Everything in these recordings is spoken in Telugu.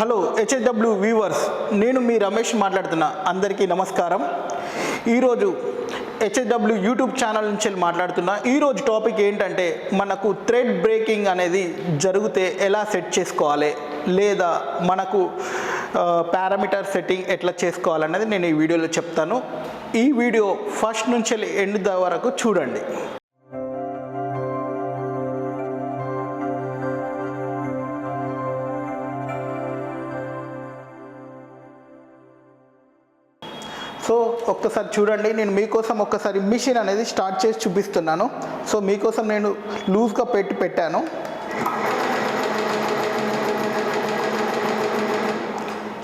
హలో హెచ్హెచ్డబ్ల్యూ వ్యూవర్స్ నేను మీ రమేష్ మాట్లాడుతున్నా. అందరికీ నమస్కారం. ఈరోజు హెచ్హెచ్డబ్ల్యూ యూట్యూబ్ ఛానల్ నుంచి మాట్లాడుతున్నా. ఈరోజు టాపిక్ ఏంటంటే మనకు థ్రెడ్ బ్రేకింగ్ అనేది జరిగితే ఎలా సెట్ చేసుకోవాలి? లేదా మనకు పారామీటర్ సెట్టింగ్ ఎట్లా చేసుకోవాలనేది నేను ఈ వీడియోలో చెప్తాను. ఈ వీడియో ఫస్ట్ నుంచి ఎండ్ వరకు చూడండి. సో ఒక్కసారి చూడండి నేను మీకోసం ఒక్కసారి మిషన్ అనేది స్టార్ట్ చేసి చూపిస్తున్నాను. సో మీకోసం నేను లూజ్గా పెట్టి పెట్టాను.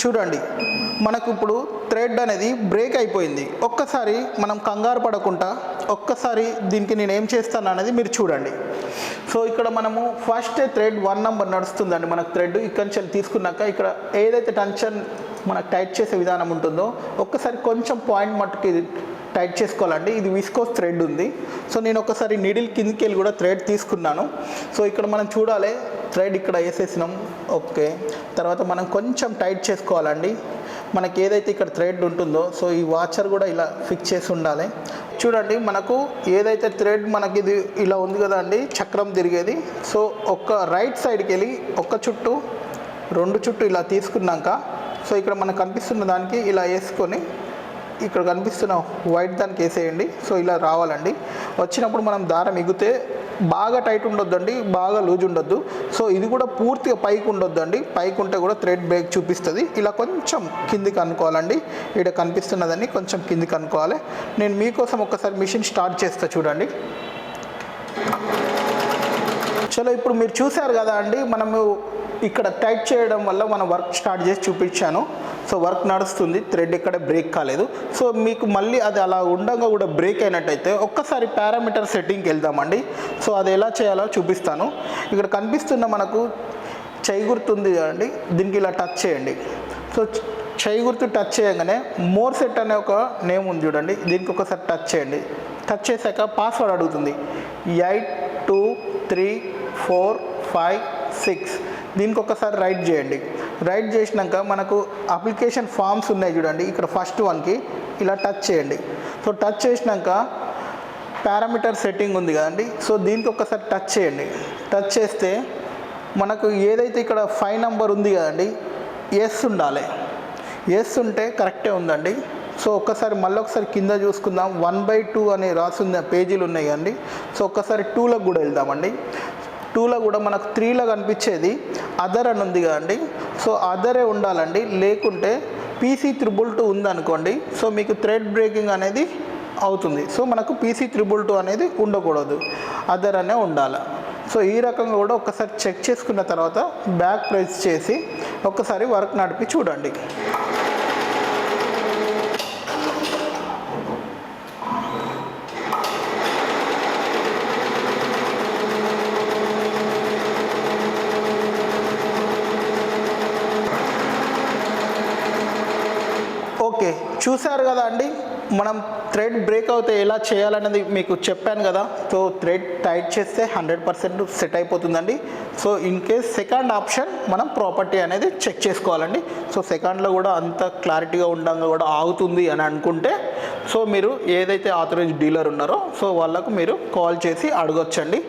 చూడండి. మనకు ఇప్పుడు థ్రెడ్ అనేది బ్రేక్ అయిపోయింది. ఒక్కసారి మనం కంగారు పడకుండా ఒక్కసారి దీనికి నేను ఏం చేస్తాను అనేది మీరు చూడండి. సో ఇక్కడ మనము ఫస్ట్ థ్రెడ్ వన్ నెంబర్ నడుస్తుందండి. మనకు థ్రెడ్ ఇక్కడి నుంచి తీసుకున్నాక ఇక్కడ ఏదైతే టెన్షన్ మనకు టైట్ చేసే విధానం ఉంటుందో ఒక్కసారి కొంచెం పాయింట్ మట్టుకి టైట్ చేసుకోవాలండి. ఇది విస్కోస్ థ్రెడ్ ఉంది. సో నేను ఒకసారి నీడిల్ కిందికి వెళ్ళి కూడా థ్రెడ్ తీసుకున్నాను. సో ఇక్కడ మనం చూడాలి. థ్రెడ్ ఇక్కడ వేసేసినాం. ఓకే. తర్వాత మనం కొంచెం టైట్ చేసుకోవాలండి. మనకి ఏదైతే ఇక్కడ థ్రెడ్ ఉంటుందో సో ఈ వాచర్ కూడా ఇలా ఫిక్స్ చేసి ఉండాలి. చూడండి మనకు ఏదైతే థ్రెడ్ మనకి ఇది ఇలా ఉంది కదా అండి చక్రం తిరిగేది. సో ఒక్క రైట్ సైడ్కి వెళ్ళి ఒక్క చుట్టూ రెండు చుట్టూ ఇలా తీసుకున్నాక సో ఇక్కడ మనకు కనిపిస్తున్న దానికి ఇలా వేసుకొని ఇక్కడ కనిపిస్తున్న వైట్ దానికి వేసేయండి. సో ఇలా రావాలండి. వచ్చినప్పుడు మనం దారం ఎగితే బాగా టైట్ ఉండొద్దండి బాగా లూజ్ ఉండొద్దు. సో ఇది కూడా పూర్తిగా పైకి ఉండొద్దండి. పైకి ఉంటే కూడా థ్రెడ్ బ్రేక్ చూపిస్తుంది. ఇలా కొంచెం కిందికి అనుకోవాలండి. ఇక్కడ కనిపిస్తున్నదని కొంచెం కిందికి అనుకోవాలి. నేను మీకోసం ఒక్కసారి మిషన్ స్టార్ట్ చేస్తా చూడండి. చలో ఇప్పుడు మీరు చూశారు కదా అండి మనము ఇక్కడ టైట్ చేయడం వల్ల మనం వర్క్ స్టార్ట్ చేసి చూపించాను. సో వర్క్ నడుస్తుంది థ్రెడ్ ఎక్కడ బ్రేక్ కాలేదు. సో మీకు మళ్ళీ అది అలా ఉండగా కూడా బ్రేక్ అయినట్టయితే ఒక్కసారి పారామీటర్ సెట్టింగ్కి వెళ్దామండి. సో అది ఎలా చేయాలో చూపిస్తాను. ఇక్కడ కనిపిస్తున్న మనకు చేయి గుర్తుంది కదండి దీనికి ఇలా టచ్ చేయండి. సో చేయి గుర్తు టచ్ చేయగానే మోర్ సెట్ అనే ఒక నేమ్ ఉంది చూడండి దీనికి ఒకసారి టచ్ చేయండి. టచ్ చేశాక పాస్వర్డ్ అడుగుతుంది. Eight two three four five six. దీనికి ఒకసారి రైట్ చేయండి. రైట్ చేసినాక మనకు అప్లికేషన్ ఫామ్స్ ఉన్నాయి చూడండి ఇక్కడ ఫస్ట్ వన్కి ఇలా టచ్ చేయండి. సో టచ్ చేసినాక పారామీటర్ సెట్టింగ్ ఉంది కదండి సో దీనికి ఒకసారి టచ్ చేయండి. టచ్ చేస్తే మనకు ఏదైతే ఇక్కడ ఫైవ్ నెంబర్ ఉంది కదండి ఎస్ ఉండాలి. ఎస్ ఉంటే కరెక్టే ఉందండి. సో ఒక్కసారి మళ్ళీ ఒకసారి కింద చూసుకుందాం. వన్ బై టూ అని రాసున్న పేజీలు ఉన్నాయి కదండి సో ఒక్కసారి టూలకు కూడా వెళ్దామండి. టూలో కూడా మనకు త్రీలో కనిపించేది అదర్ అని ఉంది కదండి. సో అదరే ఉండాలండి. లేకుంటే పీసీ త్రిబుల్ టూ ఉందనుకోండి. సో మీకు థ్రెడ్ బ్రేకింగ్ అనేది అవుతుంది. సో మనకు పీసీ త్రిబుల్ టూ అనేది ఉండకూడదు. అదర్ అనే ఉండాలి. సో ఈ రకంగా కూడా ఒకసారి చెక్ చేసుకున్న తర్వాత బ్యాక్ ప్రెస్ చేసి ఒక్కసారి వర్క్ నడిపి చూడండి ఓకే చూశారు కదా అండి? మనం థ్రెడ్ బ్రేక్ అవుతే ఎలా చేయాలనేది మీకు చెప్పాను కదా. సో థ్రెడ్ టైట్ చేస్తే హండ్రెడ్ పర్సెంట్ సెట్ అయిపోతుందండి. So in case second option మనం ప్రాపర్టీ అనేది చెక్ చేసుకోవాలండి. సో సెకండ్లో కూడా అంత క్లారిటీగా ఉండగా కూడా ఆగుతుంది అని అనుకుంటే సో మీరు ఏదైతే ఆథరైజ్ డీలర్ ఉన్నారో సో వాళ్ళకు మీరు కాల్ చేసి అడగొచ్చండి.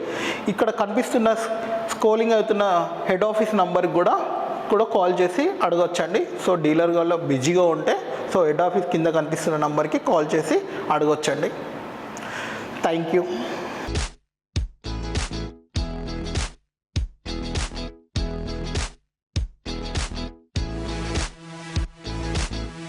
ఇక్కడ కనిపిస్తున్న స్కోలింగ్ అవుతున్న హెడ్ ఆఫీస్ నంబర్కి కూడా కూడా కాల్ చేసి అడగొచ్చండి. సో డీలర్ వాళ్ళు బిజీగా ఉంటే సో హెడ్ ఆఫీస్ కింద కనిపిస్తున్న నంబర్కి కాల్ చేసి అడగొచ్చండి. Thank you